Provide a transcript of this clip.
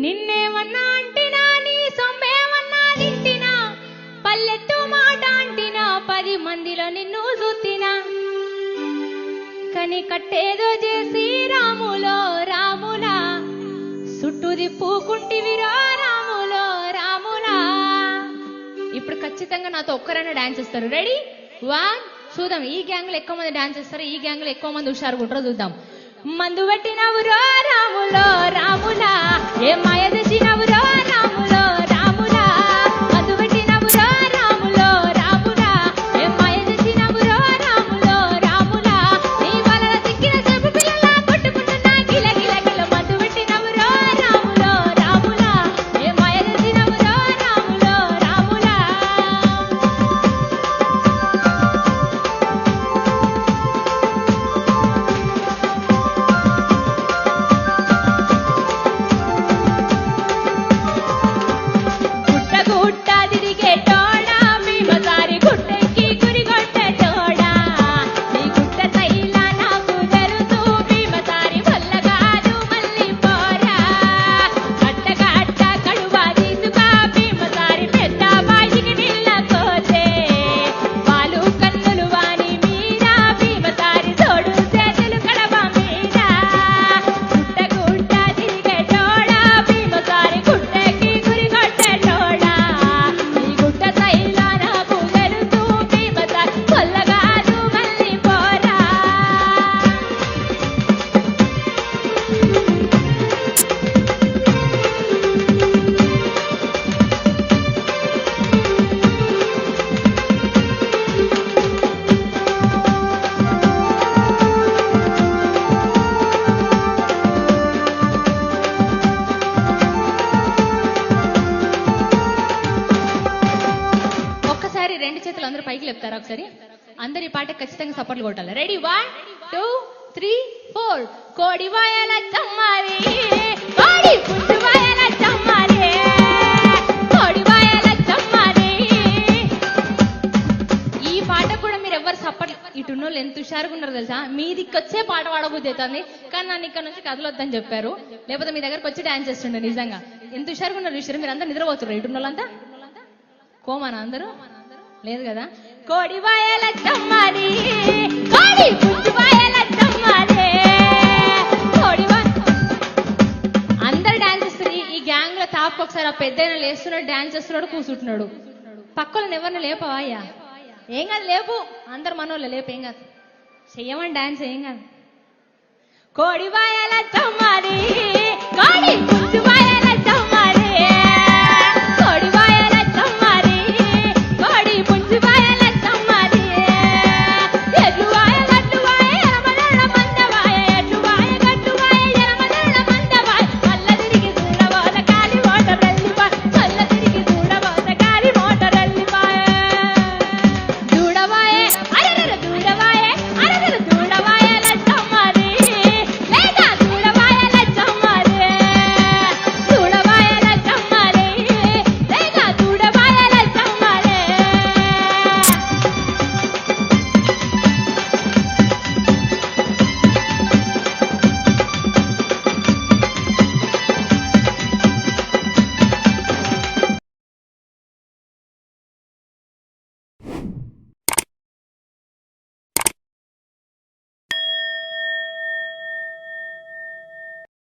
నిన్నేమన్నా అంటినా నీ సొమ్మేమన్నా తింటినా పల్లెత్తు మాట అంటినా పది మందిలో నిన్ను చూతినా? కని కట్టేదో చేసి రాములో రాములా? చుట్టూది పూకుంటివిరా రాములో రాములా? ఇప్పుడు ఖచ్చితంగా నాతో ఒక్కరైనా డాన్స్ ఇస్తారు రెడీ వన్ చూద్దాం. ఈ గ్యాంగ్లో ఎక్కువ మంది డాన్స్ ఇస్తారు ఈ గ్యాంగ్లో ఎక్కువ మంది హుషారు కుట్ర చూద్దాం. మందు పెట్టినవురో రాములో రాములా. ఏ మాయ తెచ్చినవురో చెప్తారా అందరూ ఒకసారి? అందరి పాట ఖచ్చితంగా సపోర్ట్లు కొట్టాలి. Ready one two three four కోడి వాయల చమ్మాలి. కోడి పుట్టు చమ్మాలి. కోడి చమ్మాలి. ఈ పాట కూడా మీరు ఎవరు సపోర్ట్ ఇటున్నోళ్ళు ఎంత హుషారుగా ఉన్నారు తెలుసా? మీ దిక్కొచ్చే పాట పాడబోద్ది అవుతుంది. కానీ నన్ను ఇక్కడ నుంచి కదలొద్దని చెప్పారు. లేకపోతే మీ దగ్గరకు వచ్చి డాన్స్ చేస్తుండే నిజంగా. ఎంత హుషారుగా ఉన్నారు చూసారు మీరు అందరు నిద్రపోతున్నారు. ఇటున్నోళ్ళంతా? కోమానా అందరూ? లేదు కదా? కోడి వాయల చమ్మాలి కోడి వాయల కోడి అందరు డాన్స్ చేస్తారు ఈ గ్యాంగ్లో తాపు ఒకసారి ఆ పెద్ద లేస్తున్నాడు డాన్స్ చేస్తున్నాడు కూర్చుంటున్నాడు. పక్కలను ఎవరిని లేపవా అయ్యా? ఏం కాదు లేపు. అందరు మనోళ్ళు లేపు ఏం కాదు. చెయ్యమని డాన్స్ ఏం కాదు. కోడి వాయల చమ్మాలి